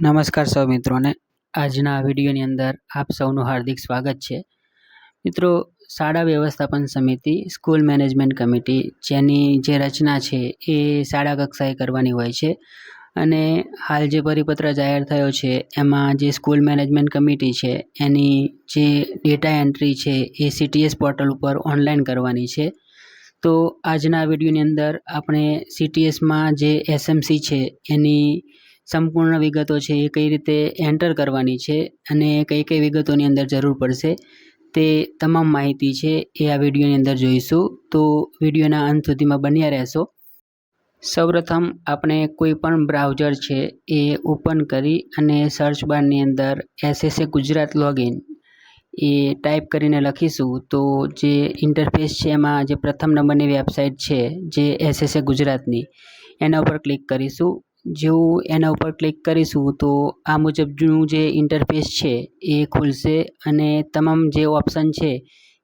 નમસ્કાર સૌ મિત્રોને. આજના આ વિડીયોની અંદર આપ સૌનું હાર્દિક સ્વાગત છે. મિત્રો, શાળા વ્યવસ્થાપન સમિતિ, સ્કૂલ મેનેજમેન્ટ કમિટી જેની જે રચના છે એ શાળા કક્ષાએ કરવાની હોય છે. અને હાલ જે પરિપત્ર જાહેર થયો છે, એમાં જે સ્કૂલ મેનેજમેન્ટ કમિટી છે, એની જે ડેટા એન્ટ્રી છે એ સીટીએસ પોર્ટલ ઉપર ઓનલાઈન કરવાની છે. તો આજના વિડીયોની અંદર આપણે સીટીએસમાં જે એસએમસી છે, એની સંપૂર્ણ વિગતો છે એ કઈ રીતે એન્ટર કરવાની છે અને કઈ કઈ વિગતોની અંદર જરૂર પડશે તે તમામ માહિતી છે એ આ વિડીયોની અંદર જોઈશું. તો વિડીયોના અંત સુધીમાં બન્યા રહેશો. સૌપ્રથમ આપણે કોઈ પણ બ્રાઉઝર છે એ ઓપન કરી અને સર્ચ બારની અંદર એસએસએ ગુજરાત લોગિન એ ટાઈપ કરીને લખીશું. તો જે ઇન્ટરફેસ છે એમાં જે પ્રથમ નંબરની વેબસાઇટ છે જે એસએસએ ગુજરાતની એના ઉપર ક્લિક કરીશું. જેવું એના ઉપર ક્લિક કરીશું, તો આ મુજબનું જે ઇન્ટરફેસ છે એ ખુલશે અને તમામ જે ઓપ્શન છે,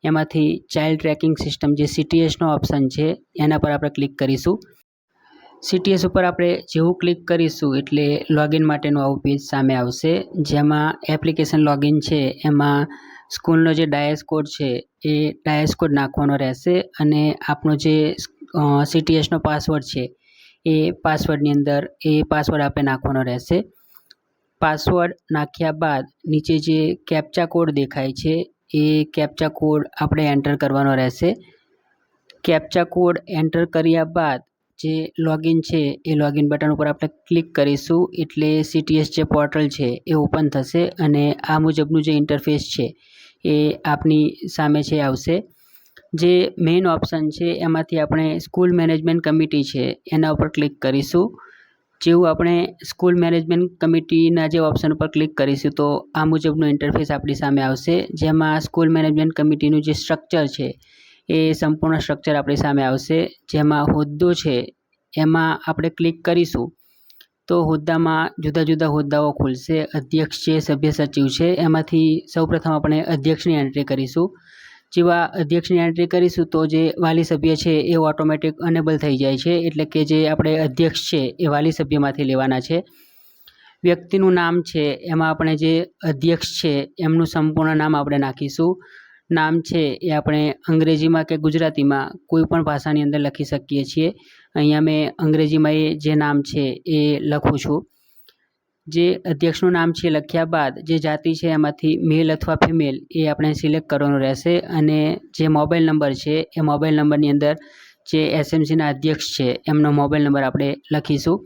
એમાંથી ચાઇલ્ડ ટ્રેકિંગ સિસ્ટમ જે સીટીએસનો ઓપ્શન છે, એના પર આપણે ક્લિક કરીશું. સીટીએસ ઉપર આપણે જેવું ક્લિક કરીશું એટલે લોગિન માટેનું આવું પેજ સામે આવશે, જેમાં એપ્લિકેશન લોગિન છે, એમાં સ્કૂલનો જે ડાયસ કોડ છે, એ ડાયસ કોડ નાખવાનો રહેશે અને આપણો જે સીટીએસનો પાસવર્ડ છે એ પાસવર્ડની અંદર એ પાસવર્ડ આપણે નાખવાનો રહેશે. પાસવર્ડ નાખ્યા બાદ નીચે જે કેપ્ચા કોડ દેખાય છે, એ કેપ્ચા કોડ આપણે એન્ટર કરવાનો રહેશે. કેપ્ચા કોડ એન્ટર કર્યા બાદ જે લોગિન છે, એ લોગિન બટન ઉપર આપણે ક્લિક કરીશું. એટલે સીટીએસ જે પોર્ટલ છે, એ ઓપન થશે અને આ મુજબનું જે ઇન્ટરફેસ છે, એ આપની સામે છે, આવશે. જે મેઇન ઓપ્શન છે, એમાંથી આપણે સ્કૂલ મેનેજમેન્ટ કમિટી છે, એના ઉપર ક્લિક કરીશું. જેવું આપણે સ્કૂલ મેનેજમેન્ટ કમિટીના જે ઓપ્શન ઉપર ક્લિક કરીશું, તો આ મુજબનું ઇન્ટરફેસ આપણી સામે આવશે. જેમાં સ્કૂલ મેનેજમેન્ટ કમિટીનું જે સ્ટ્રક્ચર છે, એ સંપૂર્ણ સ્ટ્રક્ચર આપણી સામે આવશે. જેમાં હોદ્દો છે, એમાં આપણે ક્લિક કરીશું. તો હોદ્દામાં જુદા જુદા હોદ્દાઓ ખુલશે. અધ્યક્ષ છે, સભ્ય સચિવ છે, એમાંથી સૌપ્રથમ આપણે અધ્યક્ષની એન્ટ્રી કરીશું. જેવા અધ્યક્ષની એન્ટ્રી કરીશું, તો જે વાલી સભ્ય છે એ ઓટોમેટિક અનેબલ થઈ જાય છે. એટલે કે જે આપણે અધ્યક્ષ છે એ વાલી સભ્યમાંથી લેવાના છે. વ્યક્તિનું નામ છે, એમાં આપણે જે અધ્યક્ષ છે, એમનું સંપૂર્ણ નામ આપણે નાખીશું. નામ છે એ આપણે અંગ્રેજીમાં કે ગુજરાતીમાં કોઈ પણ ભાષાની અંદર લખી શકીએ છીએ. અહીંયા મેં અંગ્રેજીમાં એ જે નામ છે એ લખું છું. જે અધ્યક્ષનું નામ છે લખ્યા બાદ જે જાતિ છે એમાંથી મેલ અથવા ફિમેલ એ આપણે સિલેક્ટ કરવાનું રહેશે અને જે મોબાઈલ નંબર છે એ મોબાઈલ નંબરની અંદર જે એસએમસીના અધ્યક્ષ છે એમનો મોબાઈલ નંબર આપણે લખીશું.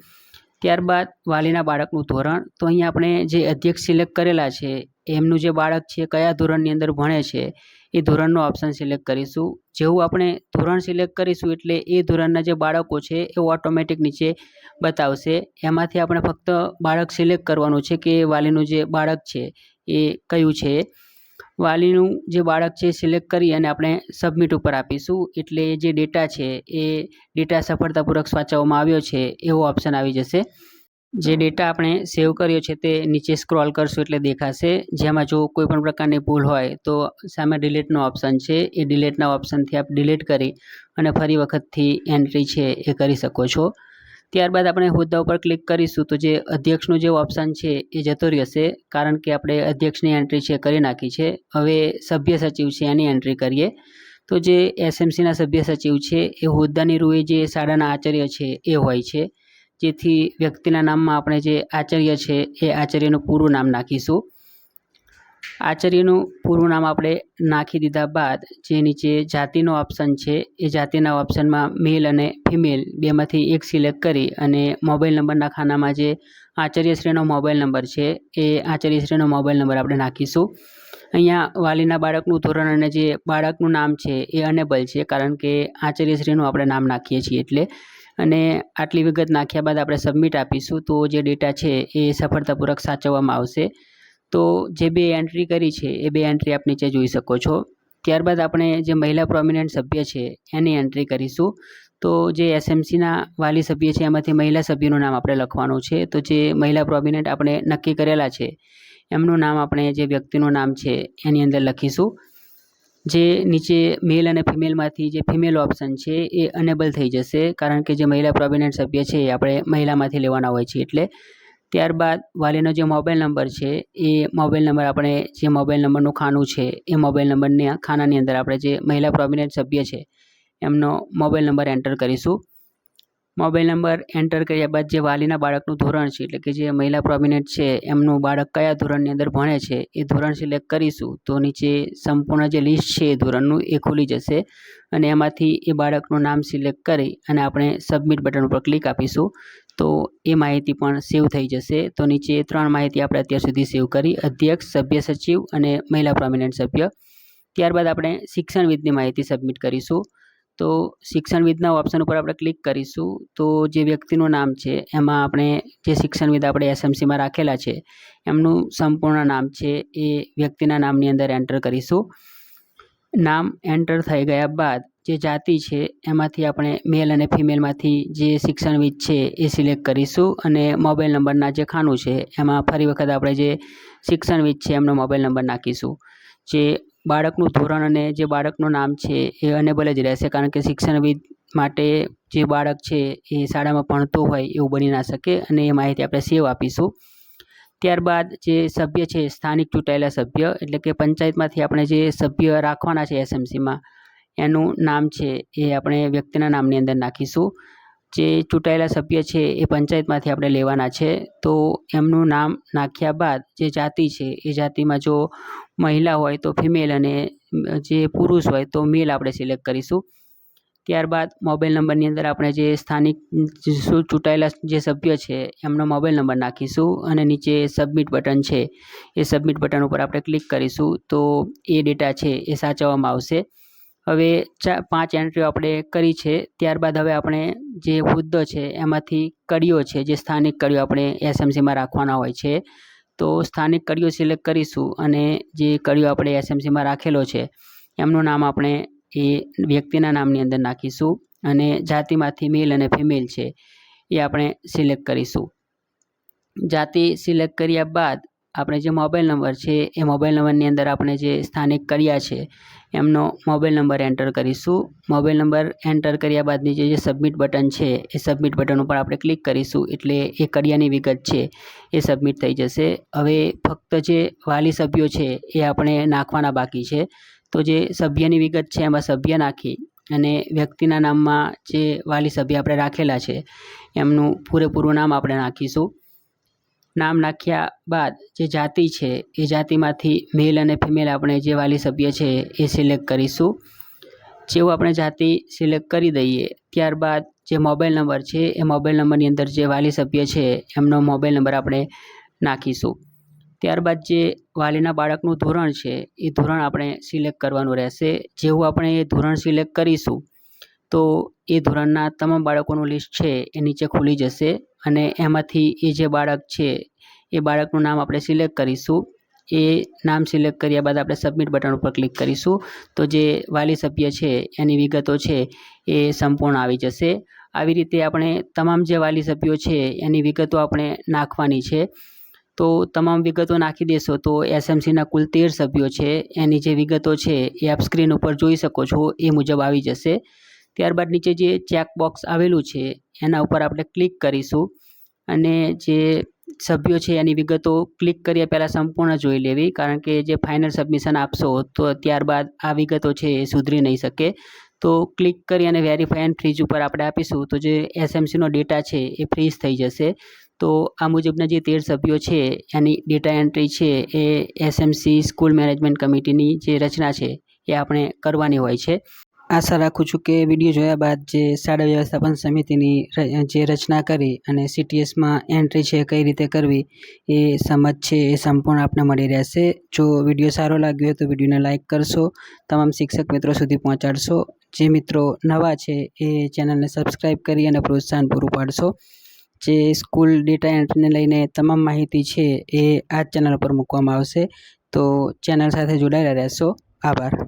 ત્યારબાદ વાલીના બાળકનું ધોરણ. તો અહીંયા આપણે જે અધ્યક્ષ સિલેક્ટ કરેલા છે એમનું જે બાળક છે, કયા ધોરણની અંદર ભણે છે, એ ધોરણનો ઓપ્શન સિલેક્ટ કરીશું. જેવું આપણે ધોરણ સિલેક્ટ કરીશું એટલે એ ધોરણના જે બાળકો છે, એ ઓટોમેટિક નીચે બતાવશે. એમાંથી આપણે ફક્ત બાળક સિલેક્ટ કરવાનું છે કે વાલીનું જે બાળક છે, એ કયું છે. વાલીનું જે બાળક છે સિલેક્ટ કરી અને આપણે સબમિટ ઉપર આપીશું. એટલે જે ડેટા છે, એ ડેટા સફળતાપૂર્વક સાચવવામાં આવ્યો છે, એવો ઓપ્શન આવી જશે. જે ડેટા આપણે સેવ કર્યો છે તે નીચે સ્ક્રોલ કરશું એટલે દેખાશે. જેમાં જો કોઈ પણ પ્રકારની ભૂલ હોય તો સામે ડિલીટનો ઓપ્શન છે. એ ડિલીટના ઓપ્શનથી આપ ડિલીટ કરી અને ફરી વખતથી એન્ટ્રી છે એ કરી શકો છો. ત્યારબાદ આપણે હોદ્દા ઉપર ક્લિક કરીશું તો જે અધ્યક્ષનું જે ઓપ્શન છે એ જતો રહેશે. કારણ કે આપણે અધ્યક્ષની એન્ટ્રી છે કરી નાખી છે. હવે સભ્ય સચિવ છે એની એન્ટ્રી કરીએ. તો જે એસએમસીના સભ્ય સચિવ છે એ હોદ્દાની રૂએ જે શાળાના આચાર્ય છે એ હોય છે. જેથી વ્યક્તિના નામમાં આપણે જે આચાર્ય છે, એ આચાર્યનું પૂરું નામ નાખીશું. આચાર્યનું પૂરું નામ આપણે નાખી દીધા બાદ જે નીચે જાતિનો ઓપ્શન છે, એ જાતિના ઓપ્શનમાં મેલ અને ફિમેલ બેમાંથી એક સિલેક્ટ કરી અને મોબાઈલ નંબરના ખાનામાં જે આચાર્યશ્રીનો મોબાઈલ નંબર છે, એ આચાર્યશ્રીનો મોબાઈલ નંબર આપણે નાખીશું. અહીંયા વાલીના બાળકનું ધોરણ અને જે બાળકનું નામ છે, એ અનેબલ છે, કારણ કે આચાર્યશ્રીનું આપણે નામ નાખીએ છીએ એટલે. અને આટલી વિગત નાખ્યા બાદ આપણે સબમિટ આપીશું. તો જે ડેટા છે એ સફળતાપૂર્વક સાચવવામાં આવશે. તો જે બે એન્ટ્રી કરી છે, એ બે એન્ટ્રી આપ નીચે જોઈ શકો છો. ત્યારબાદ આપણે જે મહિલા પ્રોમિનન્ટ સભ્ય છે, એની એન્ટ્રી કરીશું. તો જે એસએમસીના વાલી સભ્ય છે, એમાંથી મહિલા સભ્યનું નામ આપણે લખવાનું છે. તો જે મહિલા પ્રોમિનન્ટ આપણે નક્કી કરેલા છે, એમનું નામ આપણે જે વ્યક્તિનું નામ છે, એની અંદર લખીશું. જે નીચે મેલ અને ફિમેલમાંથી જે ફિમેલ ઓપ્શન છે, એ અનેબલ થઈ જશે. કારણ કે જે મહિલા પ્રોવિડન્ટ સભ્ય છે, એ આપણે મહિલામાંથી લેવાના હોય છે. એટલે ત્યારબાદ વાલીનો જે મોબાઈલ નંબર છે, એ મોબાઈલ નંબર આપણે જે મોબાઈલ નંબરનું ખાનું છે, એ મોબાઈલ નંબરની ખાનાની અંદર આપણે જે મહિલા પ્રોમિનન્ટ સભ્ય છે, એમનો મોબાઈલ નંબર એન્ટર કરીશું. મોબાઈલ નંબર એન્ટર કર્યા બાદ જે વાલીના બાળકનું ધોરણ છે, એટલે કે જે મહિલા પ્રોમિનન્ટ છે, એમનું બાળક કયા ધોરણની અંદર ભણે છે, એ ધોરણ સિલેક્ટ કરીશું. તો નીચે સંપૂર્ણ જે લિસ્ટ છે એ ધોરણનું એ ખુલી જશે અને એમાંથી એ બાળકનું નામ સિલેક્ટ કરી અને આપણે સબમિટ બટન ઉપર ક્લિક આપીશું. તો એ માહિતી પણ સેવ થઈ જશે. તો નીચે ત્રણ માહિતી આપણે અત્યાર સુધી સેવ કરી. અધ્યક્ષ, સભ્ય સચિવ અને મહિલા પ્રોમિનન્ટ સભ્ય. ત્યારબાદ આપણે શિક્ષણવિદની માહિતી સબમિટ કરીશું. તો શિક્ષણવિદના ઓપ્શન ઉપર આપણે ક્લિક કરીશું. તો જે વ્યક્તિનું નામ છે, એમાં આપણે જે શિક્ષણવિદ આપણે એસએમસીમાં રાખેલા છે, એમનું સંપૂર્ણ નામ છે, એ વ્યક્તિના નામની અંદર એન્ટર કરીશું. નામ એન્ટર થઈ ગયા બાદ જે જાતિ છે, એમાંથી આપણે મેલ અને ફિમેલમાંથી જે શિક્ષણવિદ છે, એ સિલેક્ટ કરીશું અને મોબાઈલ નંબરના જે ખાનું છે, એમાં ફરી વખત આપણે જે શિક્ષણવિદ છે, એમનો મોબાઈલ નંબર નાખીશું. જે બાળકનું ધોરણ અને જે બાળકનું નામ છે એ અનેબલ જ રહેશે. કારણ કે શિક્ષણવિદ માટે જે બાળક છે એ શાળામાં ભણતું હોય એવું બની ના શકે અને એ માહિતી આપણે સેવ આપીશું. ત્યારબાદ જે સભ્ય છે, સ્થાનિક ચૂંટાયેલા સભ્ય, એટલે કે પંચાયતમાંથી આપણે જે સભ્ય રાખવાના છે એસએમસીમાં, એનું નામ છે એ આપણે વ્યક્તિના નામની અંદર નાખીશું. જે ચૂંટાયેલા સભ્ય છે એ પંચાયતમાંથી આપણે લેવાના છે. તો એમનું નામ નાખ્યા બાદ જે જાતિ છે, એ જાતિમાં જો મહિલા હોય તો ફિમેલ અને જે પુરુષ હોય તો મેલ આપણે સિલેક્ટ કરીશું. ત્યારબાદ મોબાઈલ નંબરની અંદર આપણે જે સ્થાનિક ચૂંટાયેલા જે સભ્ય છે, એમનો મોબાઈલ નંબર નાખીશું અને નીચે સબમિટ બટન છે, એ સબમિટ બટન ઉપર આપણે ક્લિક કરીશું તો એ ડેટા છે એ સાચવવામાં આવશે. હવે ચા, પાંચ એન્ટ્રીઓ આપણે કરી છે. ત્યારબાદ હવે આપણે જે હોદ્દો છે, એમાંથી કડીઓ છે, જે સ્થાનિક કડીઓ આપણે એસએમસીમાં રાખવાના હોય છે. તો સ્થાનિક કડીઓ સિલેક્ટ કરીશું અને જે કડીઓ આપણે એસએમસીમાં રાખેલો છે, એમનું નામ આપણે એ વ્યક્તિના નામની અંદર નાખીશું અને જાતિમાંથી મેલ અને ફિમેલ છે, એ આપણે સિલેક્ટ કરીશું. જાતિ સિલેક્ટ કર્યા બાદ આપણે જે મોબાઈલ નંબર છે, એ મોબાઈલ નંબરની અંદર આપણે જે સ્થાનિક કર્યા છે, એમનો મોબાઈલ નંબર એન્ટર કરીશું. મોબાઈલ નંબર એન્ટર કર્યા બાદ નીચે જે સબમિટ બટન છે, એ સબમિટ બટન ઉપર આપણે ક્લિક કરીશું એટલે એ કર્યાની વિગત છે, એ સબમિટ થઈ જશે. હવે ફક્ત જે વાલી સભ્યો છે, એ આપણે નાખવાના બાકી છે. તો જે સભ્યની વિગત છે, એમાં સભ્ય નાખી અને વ્યક્તિના નામમાં જે વાલી સભ્ય આપણે રાખેલા છે, એમનું પૂરેપૂરું નામ આપણે નાખીશું. નામ નાખ્યા બાદ જે જાતિ છે, એ જાતિમાંથી મેલ અને ફિમેલ આપણે જે વાલી સભ્ય છે, એ સિલેક્ટ કરીશું. જેવું આપણે જાતિ સિલેક્ટ કરી દઈએ, ત્યારબાદ જે મોબાઈલ નંબર છે, એ મોબાઈલ નંબરની અંદર જે વાલી સભ્ય છે, એમનો મોબાઈલ નંબર આપણે નાખીશું. ત્યારબાદ જે વાલીના બાળકનું ધોરણ છે, એ ધોરણ આપણે સિલેક્ટ કરવાનું રહેશે. જેવું આપણે એ ધોરણ સિલેક્ટ કરીશું તો એ ધોરણના તમામ બાળકોનું લિસ્ટ છે, એ નીચે ખુલી જશે અને એમાંથી એ જે બાળક છે, એ બાળકનું નામ આપણે સિલેક્ટ કરીશું. એ નામ સિલેક્ટ કર્યા બાદ આપણે સબમિટ બટન ઉપર ક્લિક કરીશું. તો જે વાલી સભ્ય છે, એની વિગતો છે, એ સંપૂર્ણ આવી જશે. આવી રીતે આપણે તમામ જે વાલી સભ્યો છે, એની વિગતો આપણે નાખવાની છે. તો તમામ વિગતો નાખી દેશો તો એસએમસીના કુલ તેર સભ્યો છે, એની જે વિગતો છે, એ આપ સ્ક્રીન ઉપર જોઈ શકો છો, એ મુજબ આવી જશે. ત્યારબાદ નીચે જે ચેક બોક્સ આવેલું છે, એના ઉપર આપણે ક્લિક કરીશું. અને જે સભ્યો છે, એની વિગતો ક્લિક કર્યા પહેલાં સંપૂર્ણ જોઈ લેવી, કારણ કે જે ફાઇનલ સબમિશન આપશો, તો ત્યારબાદ આ વિગતો છે એ સુધરી નહીં શકે. તો ક્લિક કરી અને વેરીફાઈ એન્ડ ફ્રીજ ઉપર આપણે આપીશું, તો જે એસએમસીનો ડેટા છે, એ ફ્રીઝ થઈ જશે. તો આ મુજબના જે તેર સભ્યો છે, એની ડેટા એન્ટ્રી છે, એ એસએમસી સ્કૂલ મેનેજમેન્ટ કમિટીની જે રચના છે, એ આપણે કરવાની હોય છે. આશા રાખું છું કે વીડિયો જોયા બાદ જે શાળા વ્યવસ્થાપન સમિતિની જે રચના કરી અને સીટીએસમાં એન્ટ્રી છે, કઈ રીતે કરવી એ સમજ છે એ સંપૂર્ણ આપને મળી રહેશે. જો વીડિયો સારો લાગ્યો હોય તો વિડીયોને લાઇક કરશો. તમામ શિક્ષક મિત્રો સુધી પહોંચાડશો. જે મિત્રો નવા છે એ ચેનલને સબસ્ક્રાઈબ કરી અને પ્રોત્સાહન પૂરું પાડશો. જે સ્કૂલ ડેટા એન્ટ્રીને લઈને તમામ માહિતી છે એ આ ચેનલ પર મૂકવામાં આવશે. તો ચેનલ સાથે જોડાયેલા રહેશો. આભાર.